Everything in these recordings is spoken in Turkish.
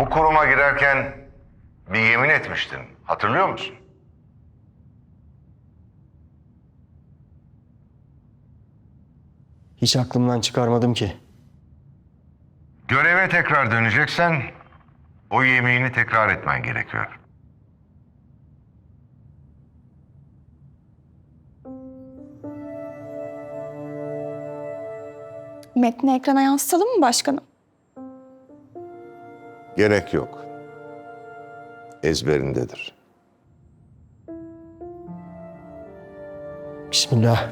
Bu kuruma girerken bir yemin etmiştin. Hatırlıyor musun? Hiç aklımdan çıkarmadım ki. Göreve tekrar döneceksen o yemeğini tekrar etmen gerekiyor. Metni ekrana yansıtalım mı başkanım? Gerek yok. Ezberindedir. Bismillah.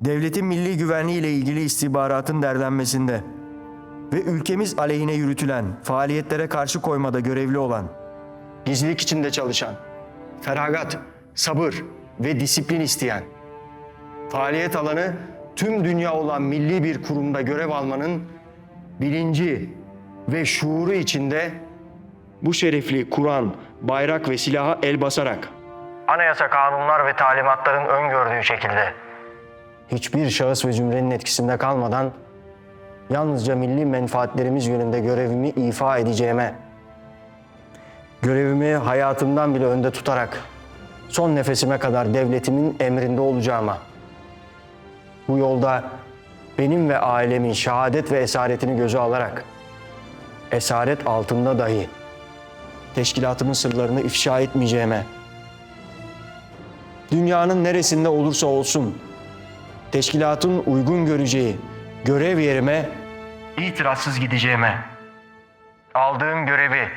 Devletin milli güvenliği ile ilgili istihbaratın derlenmesinde ve ülkemiz aleyhine yürütülen faaliyetlere karşı koymada görevli olan, gizlilik içinde çalışan, feragat, sabır ve disiplin isteyen, faaliyet alanı tüm dünya olan milli bir kurumda görev almanın bilinci ve şuuru içinde bu şerefli Kur'an, bayrak ve silaha el basarak anayasa kanunlar ve talimatların öngördüğü şekilde hiçbir şahıs ve cümlenin etkisinde kalmadan yalnızca milli menfaatlerimiz yönünde görevimi ifa edeceğime, görevimi hayatımdan bile önde tutarak son nefesime kadar devletimin emrinde olacağıma, bu yolda benim ve ailemin şehadet ve esaretini göze alarak esaret altında dahi teşkilatımın sırlarını ifşa etmeyeceğime, dünyanın neresinde olursa olsun teşkilatın uygun göreceği görev yerime itirazsız gideceğime, aldığım görevi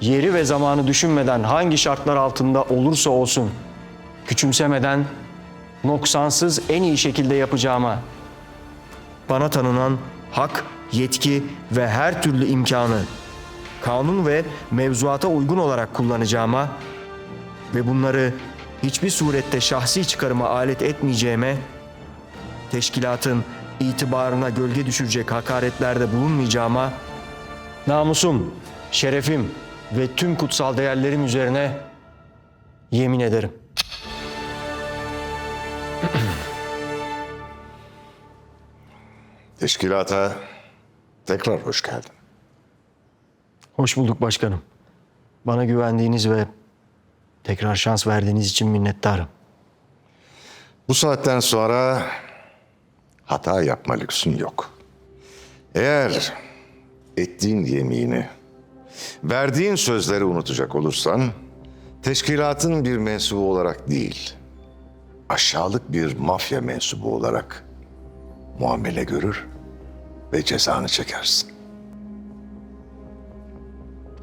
yeri ve zamanı düşünmeden hangi şartlar altında olursa olsun küçümsemeden noksansız en iyi şekilde yapacağıma, bana tanınan hak, yetki ve her türlü imkanı kanun ve mevzuata uygun olarak kullanacağıma ve bunları hiçbir surette şahsi çıkarıma alet etmeyeceğime, teşkilatın itibarına gölge düşürecek hakaretlerde bulunmayacağıma, namusum, şerefim ve tüm kutsal değerlerim üzerine yemin ederim. Teşkilata tekrar hoş geldin. Hoş bulduk başkanım. Bana güvendiğiniz ve tekrar şans verdiğiniz için minnettarım. Bu saatten sonra hata yapma lüksün yok. Eğer ettiğin yemini, verdiğin sözleri unutacak olursan, teşkilatın bir mensubu olarak değil, aşağılık bir mafya mensubu olarak muamele görür ve cezanı çekersin.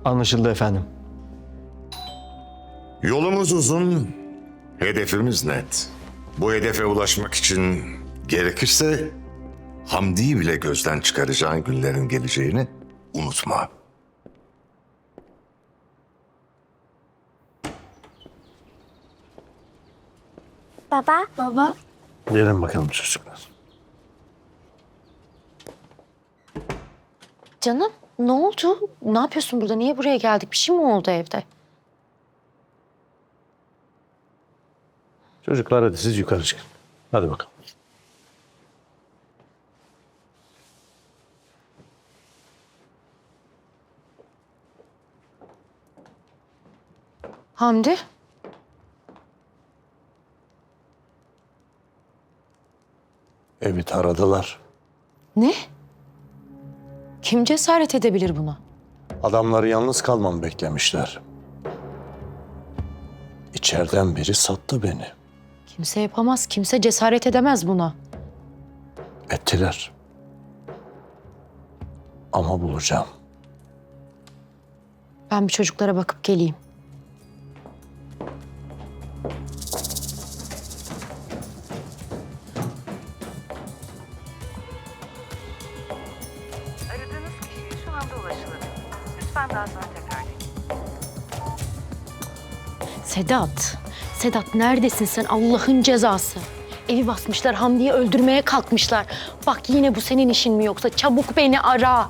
Anlaşıldı efendim. Yolumuz uzun, hedefimiz net. Bu hedefe ulaşmak için gerekirse Hamdi'yi bile gözden çıkaracağın günlerin geleceğini unutma. Baba. Baba. Gelin bakalım çocuklar. Canım ne oldu? Ne yapıyorsun burada? Niye buraya geldik? Bir şey mi oldu evde? Çocuklar hadi siz yukarı çıkın. Hadi bakalım. Hamdi? Evi taradılar. Ne? Kim cesaret edebilir buna? Adamları yalnız kalmamı beklemişler. İçeriden biri sattı beni. Kimse yapamaz. Kimse cesaret edemez buna. Ettiler. Ama bulacağım. Ben bir çocuklara bakıp geleyim. Lütfen daha sonra tekrar deneyin. Sedat. Sedat neredesin sen Allah'ın cezası? Evi basmışlar Hamdi'yi öldürmeye kalkmışlar. Bak yine bu senin işin mi yoksa çabuk beni ara.